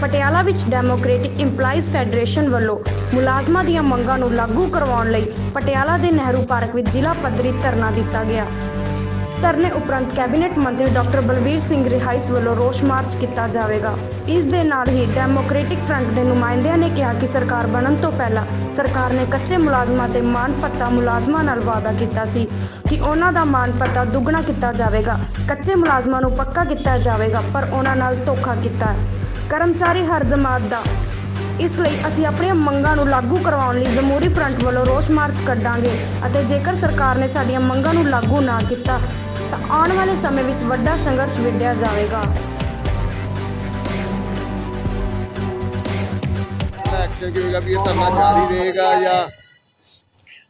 ਪਟਿਆਲਾ ਵਿੱਚ democratic employees federation ਵੱਲੋਂ ਮੁਲਾਜ਼ਮਾਂ ਦੀਆਂ ਮੰਗਾਂ ਨੂੰ ਲਾਗੂ ਕਰਵਾਉਣ ਲਈ ਪਟਿਆਲਾ ਦੇ ਨਹਿਰੂ ਪਾਰਕ ਵਿੱਚ ਜ਼ਿਲ੍ਹਾ ਪੱਧਰੀ ਧਰਨਾ ਦਿੱਤਾ ਗਿਆ। ਧਰਨੇ ਉਪਰੰਤ ਕੈਬਨਿਟ ਮੰਤਰੀ ਡਾਕਟਰ ਬਲਵੀਰ ਸਿੰਘ ਰਿਹਾਇਸ ਵੱਲੋਂ ਰੋਸ ਮਾਰਚ ਕੀਤਾ ਜਾਵੇਗਾ। ਇਸ ਦੇ ਨਾਲ ਹੀ ਡੈਮੋਕ੍ਰੈਟਿਕ ਫਰੰਟ ਦੇ ਨੁਮਾਇੰਦਿਆਂ ਨੇ ਕਿਹਾ ਕਿ ਸਰਕਾਰ ਬਣਨ ਤੋਂ ਪਹਿਲਾਂ ਸਰਕਾਰ ਨੇ ਕੱਚੇ ਮੁਲਾਜ਼ਮਾਂ ਤੇ ਮਾਣ ਭੱਤਾ ਮੁਲਾਜ਼ਮਾਂ ਨਾਲ ਵਾਅਦਾ ਕੀਤਾ ਸੀ ਕਿ ਉਹਨਾਂ ਦਾ ਮਾਣ ਭੱਤਾ ਦੁੱਗਣਾ ਕੀਤਾ ਜਾਵੇਗਾ। ਕੱਚੇ ਮੁਲਾਜ਼ਮਾਂ ਨੂੰ ਪੱਕਾ ਕੀਤਾ ਜਾਵੇਗਾ, ਪਰ ਉਹਨਾਂ ਨਾਲ ਧੋਖਾ ਕੀਤਾ। ਕਰਮਚਾਰੀ ਹਰ ਜਮਾਤ ਦਾ। ਇਸ ਲਈ ਅਸੀਂ ਆਪਣੀਆਂ ਮੰਗਾਂ ਨੂੰ ਲਾਗੂ ਕਰਵਾਉਣ ਲਈ ਜਮਹੂਰੀ ਫਰੰਟ ਵੱਲੋਂ ਰੋਸ ਮਾਰਚ ਕੱਢਾਂਗੇ ਅਤੇ ਜੇਕਰ ਸਰਕਾਰ ਨੇ ਸਾਡੀਆਂ ਮੰਗਾਂ ਨੂੰ ਲਾਗੂ ਨਾ ਕੀਤਾ ਤਾਂ ਆਉਣ ਵਾਲੇ ਸਮੇਂ ਵਿੱਚ ਵੱਡਾ ਸੰਘਰਸ਼ ਵਿੱਢਿਆ ਜਾਵੇਗਾ। ਐਕਸ਼ਨ ਕੀ ਹੋਏਗਾ ਵੀ ਇਹ ਧਰਨਾ ਜਾਰੀ ਰਹੇਗਾ ਜਾਂ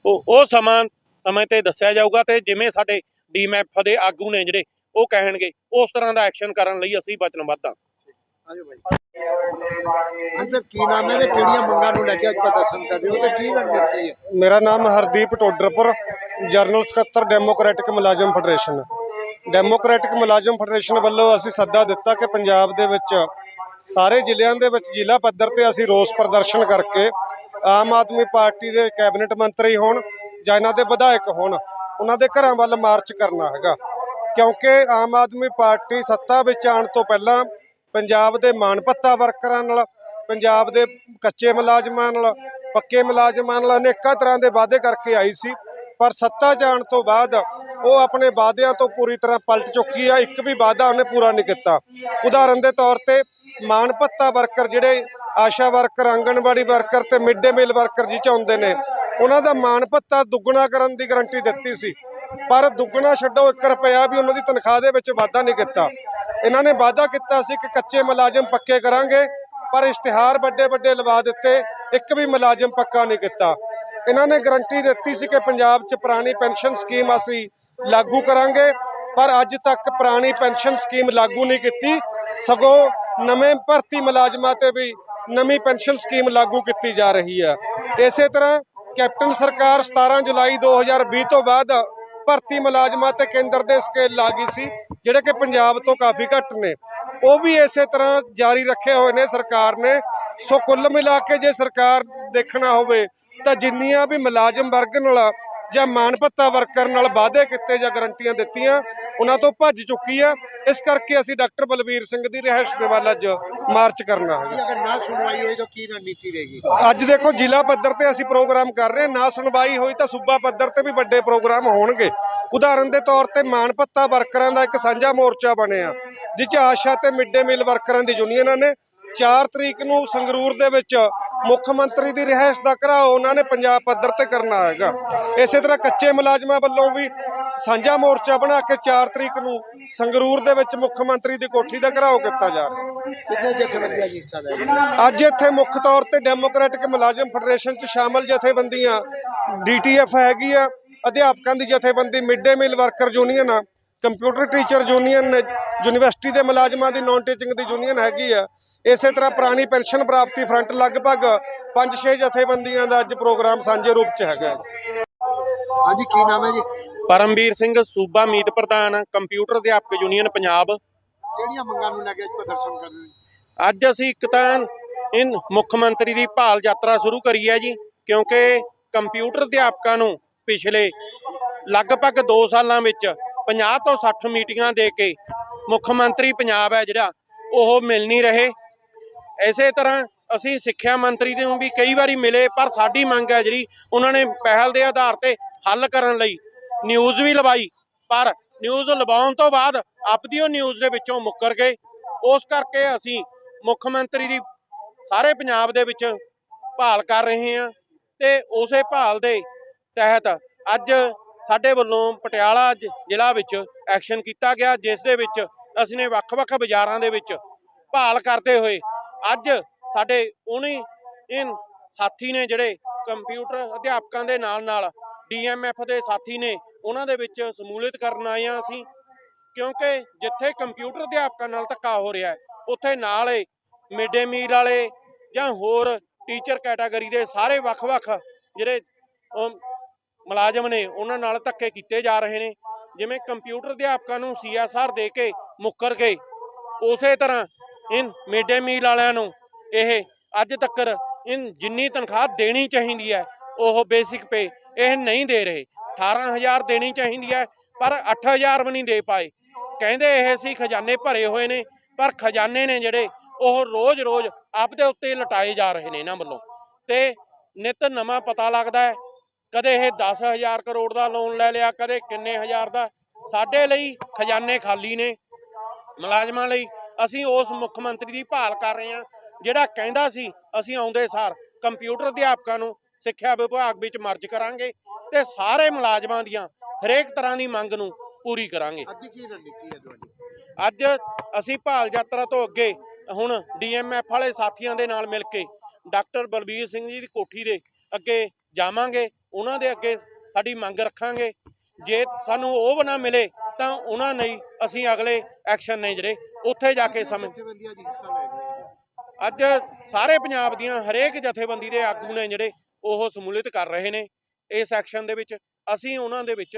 ਉਹ ਉਹ ਸਮਾਂ ਸਮੇਂ ਤੇ ਦੱਸਿਆ ਜਾਊਗਾ ਤੇ ਜਿਵੇਂ ਸਾਡੇ ਡੀਮੈਫ ਦੇ ਆਗੂ ਨੇ ਜਿਹੜੇ ਉਹ ਕਹਿਣਗੇ ਉਸ ਤਰ੍ਹਾਂ ਦਾ ਐਕਸ਼ਨ ਕਰਨ ਲਈ ਅਸੀਂ ਵਚਨਬੱਧ ਹਾਂ। ਸਰ ਕੀ ਨਾਮ ਹੈ ਤੇ ਕਿਹੜੀਆਂ ਮੰਗਾਂ ਨੂੰ ਲੈ ਕੇ ਅੱਜ ਪ੍ਰਦਰਸ਼ਨ ਕਰ ਰਹੇ ਹੋ ਤੇ ਕੀ ਰਣਨੀਤੀ ਹੈ? ਮੇਰਾ ਨਾਮ ਹਰਦੀਪ ਟੋਡਰਪੁਰ ਜਰਨਲ ਸਕੱਤਰ ਡੈਮੋਕ੍ਰੈਟਿਕ ਮੁਲਾਜ਼ਮ ਫੈਡਰੇਸ਼ਨ ਡੈਮੋਕ੍ਰੈਟਿਕ ਮੁਲਾਜ਼ਮ ਫੈਡਰੇਸ਼ਨ ਵੱਲੋਂ ਅਸੀਂ ਸੱਦਾ ਦਿੱਤਾ ਕਿ ਪੰਜਾਬ ਦੇ ਵਿੱਚ ਸਾਰੇ ਜ਼ਿਲ੍ਹਿਆਂ ਦੇ ਵਿੱਚ ਜ਼ਿਲ੍ਹਾ ਪੱਧਰ ਤੇ ਅਸੀਂ ਰੋਸ ਪ੍ਰਦਰਸ਼ਨ ਕਰਕੇ ਆਮ ਆਦਮੀ ਪਾਰਟੀ ਦੇ ਕੈਬਨਿਟ ਮੰਤਰੀ ਹੋਣ ਜਾਂ ਇਹਨਾਂ ਦੇ ਵਿਧਾਇਕ ਹੋਣ ਉਹਨਾਂ ਦੇ ਘਰਾਂ ਵੱਲ ਮਾਰਚ ਕਰਨਾ ਹੈਗਾ। ਕਿਉਂਕਿ ਆਮ ਆਦਮੀ ਪਾਰਟੀ ਸੱਤਾ ਵਿੱਚ ਆਉਣ ਤੋਂ ਪਹਿਲਾਂ ਪੰਜਾਬ ਦੇ ਮਾਣ ਭੱਤਾ ਵਰਕਰਾਂ ਨਾਲ, ਪੰਜਾਬ ਦੇ ਕੱਚੇ ਮੁਲਾਜ਼ਮਾਂ ਨਾਲ, ਪੱਕੇ ਮੁਲਾਜ਼ਮਾਂ ਨਾਲ ਅਨੇਕਾਂ ਤਰ੍ਹਾਂ ਦੇ ਵਾਅਦੇ ਕਰਕੇ ਆਈ ਸੀ। ਪਰ ਸੱਤਾ ਜਾਣ ਤੋਂ ਬਾਅਦ ਉਹ ਆਪਣੇ ਵਾਅਦਿਆਂ ਤੋਂ ਪੂਰੀ ਤਰ੍ਹਾਂ ਪਲਟ ਚੁੱਕੀ ਆ, ਇੱਕ ਵੀ ਵਾਅਦਾ ਉਹਨੇ ਪੂਰਾ ਨਹੀਂ ਕੀਤਾ। ਉਦਾਹਰਨ ਦੇ ਤੌਰ ਤੇ ਮਾਣ ਭੱਤਾ ਵਰਕਰ ਜਿਹੜੇ ਆਸ਼ਾ ਵਰਕਰ, ਆਂਗਣਵਾੜੀ ਵਰਕਰ ਤੇ ਮਿਡ ਡੇ ਮੀਲ ਵਰਕਰ ਜੀ ਚਾਹੁੰਦੇ ਨੇ, ਉਹਨਾਂ ਦਾ ਮਾਣ ਭੱਤਾ ਦੁੱਗਣਾ ਕਰਨ ਦੀ ਗਾਰੰਟੀ ਦਿੱਤੀ ਸੀ। ਪਰ ਦੁੱਗਣਾ ਛੱਡੋ 1 ਰੁਪਿਆ ਵੀ ਉਹਨਾਂ ਦੀ ਤਨਖਾਹ ਦੇ ਵਿੱਚ ਵਾਧਾ ਨਹੀਂ ਕੀਤਾ। ਇਹਨਾਂ ਨੇ ਵਾਅਦਾ ਕੀਤਾ ਸੀ ਕਿ ਕੱਚੇ ਮੁਲਾਜ਼ਮ ਪੱਕੇ ਕਰਾਂਗੇ, ਪਰ ਇਸ਼ਤਿਹਾਰ ਵੱਡੇ ਵੱਡੇ ਲਵਾ ਦਿੱਤੇ, ਇੱਕ ਵੀ ਮੁਲਾਜ਼ਮ ਪੱਕਾ ਨਹੀਂ ਕੀਤਾ। ਇਹਨਾਂ ਨੇ ਗਰੰਟੀ ਦਿੱਤੀ ਸੀ ਕਿ ਪੰਜਾਬ 'ਚ ਪੁਰਾਣੀ ਪੈਨਸ਼ਨ ਸਕੀਮ ਅਸੀਂ ਲਾਗੂ ਕਰਾਂਗੇ, ਪਰ ਅੱਜ ਤੱਕ ਪੁਰਾਣੀ ਪੈਨਸ਼ਨ ਸਕੀਮ ਲਾਗੂ ਨਹੀਂ ਕੀਤੀ। ਸਗੋਂ ਨਵੇਂ ਭਰਤੀ ਮੁਲਾਜ਼ਮਾਂ ਤੇ ਵੀ ਨਵੀਂ ਪੈਨਸ਼ਨ ਸਕੀਮ ਲਾਗੂ ਕੀਤੀ ਜਾ ਰਹੀ ਹੈ। ਇਸੇ ਤਰ੍ਹਾਂ ਕੈਪਟਨ ਸਰਕਾਰ 17 ਜੁਲਾਈ 2020 ਤੋਂ ਬਾਅਦ ਭਰਤੀ ਮੁਲਾਜ਼ਮਾਂ ਤੇ ਕੇਂਦਰ ਦੇ ਸਕੇਲ ਲਾ ਗਈ ਸੀ। ਜਿਹੜੇ ਕਿ ਪੰਜਾਬ ਤੋਂ ਕਾਫੀ ਘੱਟ ਨੇ। ਉਹ ਵੀ ਇਸੇ ਤਰ੍ਹਾਂ ਜਾਰੀ ਰੱਖੇ ਹੋਏ ਨੇ ਸਰਕਾਰ ਨੇ। ਸੋ ਕੁੱਲ ਮਿਲਾ ਕੇ ਜੇ ਸਰਕਾਰ ਦੇਖਣਾ ਹੋਵੇ, ਤਾਂ ਜਿੰਨੀਆਂ ਵੀ ਮੁਲਾਜ਼ਮ ਵਰਗ ਨਾਲ ਜਾਂ ਮਾਣ ਭੱਤਾ ਵਰਕਰ ਨਾਲ ਵਾਅਦੇ ਕੀਤੇ ਜਾਂ ਗਰੰਟੀਆਂ ਦਿੱਤੀਆਂ ਉਹਨਾਂ ਤੋਂ ਭੱਜ ਚੁੱਕੀ ਆ। ਇਸ ਕਰਕੇ ਅਸੀਂ ਡਾਕਟਰ ਬਲਵੀਰ ਸਿੰਘ ਦੀ ਰਿਹਾਇਸ਼ ਦੇ ਵੱਲ ਅੱਜ ਮਾਰਚ ਕਰਨਾ ਹੈ ਅਗਰ ਨਾ ਸੁਣਵਾਈ ਹੋਈ ਤਾਂ ਕੀ ਰਣਨੀਤੀ ਰਹੇਗੀ? ਅੱਜ ਦੇਖੋ ਜ਼ਿਲ੍ਹਾ ਪੱਧਰ ਤੇ ਅਸੀਂ ਪ੍ਰੋਗਰਾਮ ਕਰ ਰਹੇ ਹਾਂ। ਨਾ ਸੁਣਵਾਈ ਹੋਈ ਤਾਂ ਸੂਬਾ ਪੱਧਰ ਤੇ ਵੀ ਵੱਡੇ ਪ੍ਰੋਗਰਾਮ ਹੋਣਗੇ। ਉਦਾਹਰਨ ਦੇ ਤੌਰ ਤੇ ਭੱਤਾ ਵਰਕਰਾਂ ਦਾ ਇੱਕ ਸਾਂਝਾ ਮੋਰਚਾ ਬਣਿਆ। ਜਿਸ 'ਚ ਆਸ਼ਾ ਤੇ ਮਿਡ ਮੀਲ ਵਰਕਰਾਂ ਦੀ ਯੂਨੀਅਨਾਂ ਨੇ 4 ਤਰੀਕ ਨੂੰ ਸੰਗਰੂਰ ਦੇ ਵਿੱਚ ਮੁੱਖ ਮੰਤਰੀ ਦੀ ਰਿਹਾਇਸ਼ ਦਾ ਘਰਾਓ ਉਹਨਾਂ ਨੇ ਪੰਜਾਬ ਪੱਧਰ ਤੇ ਕਰਨਾ ਹੈਗਾ। ਇਸੇ ਤਰ੍ਹਾਂ ਕੱਚੇ ਮੁਲਾਜ਼ਮਾਂ ਵੱਲੋਂ ਵੀ ਸਾਂਝਾ ਮੋਰਚਾ ਬਣਾ ਕੇ 4 ਤਰੀਕ ਨੂੰ ਸੰਗਰੂਰ ਦੇ ਵਿੱਚ ਮੁੱਖ ਮੰਤਰੀ ਦੀ ਕੋਠੀ ਦਾ ਘਰਾਓ ਕੀਤਾ ਜਾ ਰਿਹਾ ਕਿੰਨੇ ਜਥੇਬੰਦੀਆਂ ਜੀ ਹਿੱਸਾ ਲੈ? ਅੱਜ ਇੱਥੇ ਮੁੱਖ ਤੌਰ ਤੇ ਡੈਮੋਕ੍ਰੈਟਿਕ ਮੁਲਾਜ਼ਮ ਫੈਡਰੇਸ਼ਨ ਚ ਸ਼ਾਮਲ ਜਥੇਬੰਦੀਆਂ ਡੀਟੀਐਫ ਹੈਗੀ ਆ ਅਧਿਆਪਕਾਂ ਦੀ ਜਥੇਬੰਦੀ mid day meal worker union ਆ ਕੰਪਿਊਟਰ ਟੀਚਰ ਯੂਨੀਅਨ ਯੂਨੀਵਰਸਿਟੀ ਦੇ ਮੁਲਾਜ਼ਮਾਂ ਦੀ ਨਾਨ ਟੀਚਿੰਗ ਦੀ ਯੂਨੀਅਨ ਹੈਗੀ ਆ। ਇਸੇ ਤਰ੍ਹਾਂ ਪੁਰਾਣੀ ਪੈਨਸ਼ਨ ਪ੍ਰਾਪਤੀ ਫਰੰਟ ਲਗਭਗ 5-6 ਜਥੇਬੰਦੀਆਂ ਦਾ ਅੱਜ ਪ੍ਰੋਗਰਾਮ ਸਾਂਝੇ ਰੂਪ ਚ ਹੈਗਾ ਹਾਂਜੀ ਕੀ ਨਾਮ ਹੈ ਜੀ? ਪਰਮਵੀਰ ਸਿੰਘ ਸੂਬਾ ਮੀਤ ਪ੍ਰਧਾਨ ਕੰਪਿਊਟਰ ਅਧਿਆਪਕ ਯੂਨੀਅਨ ਪੰਜਾਬ। ਕਿਹੜੀਆਂ ਮੰਗਾਂ ਨੂੰ ਲੈ ਕੇ ਪ੍ਰਦਰਸ਼ਨ ਕਰ ਰਹੇ ਅੱਜ ਅਸੀਂ ਇੱਕ ਤਾਂ ਇਨ ਮੁੱਖ ਮੰਤਰੀ ਦੀ ਭਾਲ ਯਾਤਰਾ ਸ਼ੁਰੂ ਕਰੀ ਹੈ ਜੀ ਕਿਉਂਕਿ ਕੰਪਿਊਟਰ ਅਧਿਆਪਕਾਂ ਨੂੰ ਪਿਛਲੇ ਲਗਭਗ 2 ਸਾਲਾਂ ਵਿੱਚ 50 ਤੋਂ 60 ਮੀਟਿੰਗਾਂ ਦੇ ਕੇ ਮੁੱਖ ਮੰਤਰੀ ਪੰਜਾਬ ਹੈ ਜਿਹੜਾ ਉਹ ਮਿਲ ਨਹੀਂ ਰਹੇ। ਇਸੇ ਤਰ੍ਹਾਂ ਅਸੀਂ ਸਿੱਖਿਆ ਮੰਤਰੀ ਨੂੰ ਵੀ ਕਈ ਵਾਰੀ ਮਿਲੇ ਪਰ ਸਾਡੀ ਮੰਗ ਹੈ ਜਿਹੜੀ ਉਹਨਾਂ ਨੇ ਪਹਿਲ ਦੇ ਆਧਾਰ ਤੇ ਹੱਲ ਕਰਨ ਲਈ ਨਿਊਜ਼ ਵੀ ਲਵਾਈ, ਪਰ ਨਿਊਜ਼ ਲਵਾਉਣ ਤੋਂ ਬਾਅਦ ਆਪਦੀ ਉਹ ਨਿਊਜ਼ ਦੇ ਵਿੱਚੋਂ ਮੁੱਕਰ ਗਏ। ਉਸ ਕਰਕੇ ਅਸੀਂ ਮੁੱਖ ਮੰਤਰੀ ਦੀ ਸਾਰੇ ਪੰਜਾਬ ਦੇ ਵਿੱਚ ਭਾਲ ਕਰ ਰਹੇ ਹਾਂ ਤੇ ਉਸੇ ਭਾਲ ਦੇ ਤਹਿਤ ਅੱਜ ਸਾਡੇ ਵੱਲੋਂ ਪਟਿਆਲਾ ਜ- ਜ਼ਿਲ੍ਹਾ ਵਿੱਚ ਐਕਸ਼ਨ ਕੀਤਾ ਗਿਆ, ਜਿਸ ਦੇ ਵਿੱਚ ਅਸੀਂ ਨੇ ਵੱਖ-ਵੱਖ ਬਾਜ਼ਾਰਾਂ ਦੇ ਵਿੱਚ ਭਾਲ ਕਰਦੇ ਹੋਏ ਅੱਜ ਸਾਡੇ ਉਹਨੇ ਇਹ ਸਾਥੀ ਨੇ ਜਿਹੜੇ ਕੰਪਿਊਟਰ ਅਧਿਆਪਕਾਂ ਦੇ ਨਾਲ ਨਾਲ ਡੀਐਮਐਫ ਦੇ ਸਾਥੀ ਨੇ ਉਹਨਾਂ ਦੇ ਵਿੱਚ ਸਮੂਲਿਤ ਕਰਨ ਆਏ ਹਾਂ ਅਸੀਂ ਕਿਉਂਕਿ ਜਿੱਥੇ ਕੰਪਿਊਟਰ ਅਧਿਆਪਕਾਂ ਨਾਲ ਧੱਕਾ ਹੋ ਰਿਹਾ ਹੈ ਉੱਥੇ ਨਾਲ ਹੀ ਮਿਡ ਡੇ ਮੀਲ ਵਾਲੇ ਜਾਂ ਹੋਰ ਟੀਚਰ ਕੈਟਾਗਰੀ ਦੇ ਸਾਰੇ ਵੱਖ-ਵੱਖ ਜਿਹੜੇ ਅਮ, ਮੁਲਾਜ਼ਮ ਨੇ ਉਹਨਾਂ ਨਾਲ ਧੱਕੇ ਕੀਤੇ ਜਾ ਰਹੇ ਨੇ ਜਿਵੇਂ ਕੰਪਿਊਟਰ ਅਧਿਆਪਕਾਂ ਨੂੰ ਸੀਐਸਆਰ ਦੇ ਕੇ ਮੁੱਕਰ ਗਏ ਉਸੇ ਤਰ੍ਹਾਂ ਇਨ ਮਿਡ ਡੇ ਮੀਲ ਵਾਲਿਆਂ ਨੂੰ ਇਹ ਅੱਜ ਤੱਕ ਇਨ ਜਿੰਨੀ ਤਨਖਾਹ ਦੇਣੀ ਚਾਹੀਦੀ ਹੈ ਉਹ ਬੇਸਿਕ ਪੇ ਇਹ ਨਹੀਂ ਦੇ ਰਹੇ। 18000 ਦੇਣੀ ਚਾਹੀਦੀ ਹੈ, ਪਰ 8000 ਵੀ ਨਹੀਂ ਦੇ ਪਾਏ। ਕਹਿੰਦੇ ਇਹ ਸੀ ਖਜ਼ਾਨੇ ਭਰੇ ਹੋਏ ਨੇ, ਪਰ ਖਜ਼ਾਨੇ ਨੇ ਜਿਹੜੇ, ਉਹ ਰੋਜ਼-ਰੋਜ਼ ਆਪਦੇ ਉੱਤੇ ਲਟਾਏ ਜਾ ਰਹੇ ਨੇ ਇਹਨਾਂ ਵੱਲੋਂ। ਤੇ ਨਿਤ ਨਵਾਂ ਪਤਾ ਲੱਗਦਾ ਹੈ, ਕਦੇ ਇਹ 10000 ਕਰੋੜ ਦਾ ਲੋਨ ਲੈ ਲਿਆ, ਕਦੇ ਕਿੰਨੇ ਹਜ਼ਾਰ ਦਾ। ਸਾਡੇ ਲਈ ਖਜ਼ਾਨੇ ਖਾਲੀ ਨੇ। ਮੁਲਾਜ਼ਮਾਂ ਲਈ ਅਸੀਂ ਉਸ ਮੁੱਖ ਮੰਤਰੀ ਦੀ ਭਾਲ ਕਰ ਰਹੇ ਹਾਂ, ਜਿਹੜਾ ਕਹਿੰਦਾ ਸੀ, ਅਸੀਂ ਆਉਂਦੇ ਸਾਰ ਕੰਪਿਊਟਰ ਅਧਿਆਪਕਾਂ ਨੂੰ ਸਿੱਖਿਆ ਵਿਭਾਗ ਵਿੱਚ ਮਰਜ ਕਰਾਂਗੇ। ਤੇ ਸਾਰੇ ਮੁਲਾਜ਼ਮਾਂ ਦੀਆਂ ਹਰੇਕ ਤਰ੍ਹਾਂ ਦੀ ਮੰਗ ਨੂੰ ਪੂਰੀ ਕਰਾਂਗੇ। ਅੱਜ ਕੀ ਰਣਨੀਤੀ ਹੈ ਤੁਹਾਡੀ? ਅੱਜ ਅਸੀਂ ਭਾਲ ਯਾਤਰਾ ਤੋਂ ਅੱਗੇ ਹੁਣ ਡੀਐਮਐਫ ਵਾਲੇ ਸਾਥੀਆਂ ਦੇ ਨਾਲ ਮਿਲ ਕੇ ਡਾਕਟਰ ਬਲਬੀਰ ਸਿੰਘ ਜੀ ਦੀ ਕੋਠੀ ਦੇ ਅੱਗੇ ਜਾਵਾਂਗੇ ਉਹਨਾਂ ਦੇ ਅੱਗੇ ਸਾਡੀ ਮੰਗ ਰੱਖਾਂਗੇ। ਜੇ ਸਾਨੂੰ ਉਹ ਨਾ ਮਿਲੇ ਤਾਂ ਉਹਨਾਂ ਲਈ ਅਸੀਂ ਅਗਲੇ ਐਕਸ਼ਨ ਨੇ ਜਿਹੜੇ ਉੱਥੇ ਜਾ ਕੇ ਸਮਝ ਅੱਜ ਸਾਰੇ ਪੰਜਾਬ ਦੀਆਂ ਹਰੇਕ ਜਥੇਬੰਦੀ ਦੇ ਆਗੂ ਨੇ ਜਿਹੜੇ ਉਹ ਸਮੂਲਿਤ ਕਰ ਰਹੇ ਨੇ। ਇਸ ਐਕਸ਼ਨ ਦੇ ਵਿੱਚ ਅਸੀਂ ਉਹਨਾਂ ਦੇ ਵਿੱਚ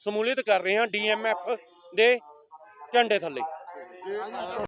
ਸ਼ਮੂਲੀਅਤ ਕਰ ਰਹੇ ਹਾਂ ਡੀਐਮਐਫ ਦੇ ਝੰਡੇ ਥੱਲੇ।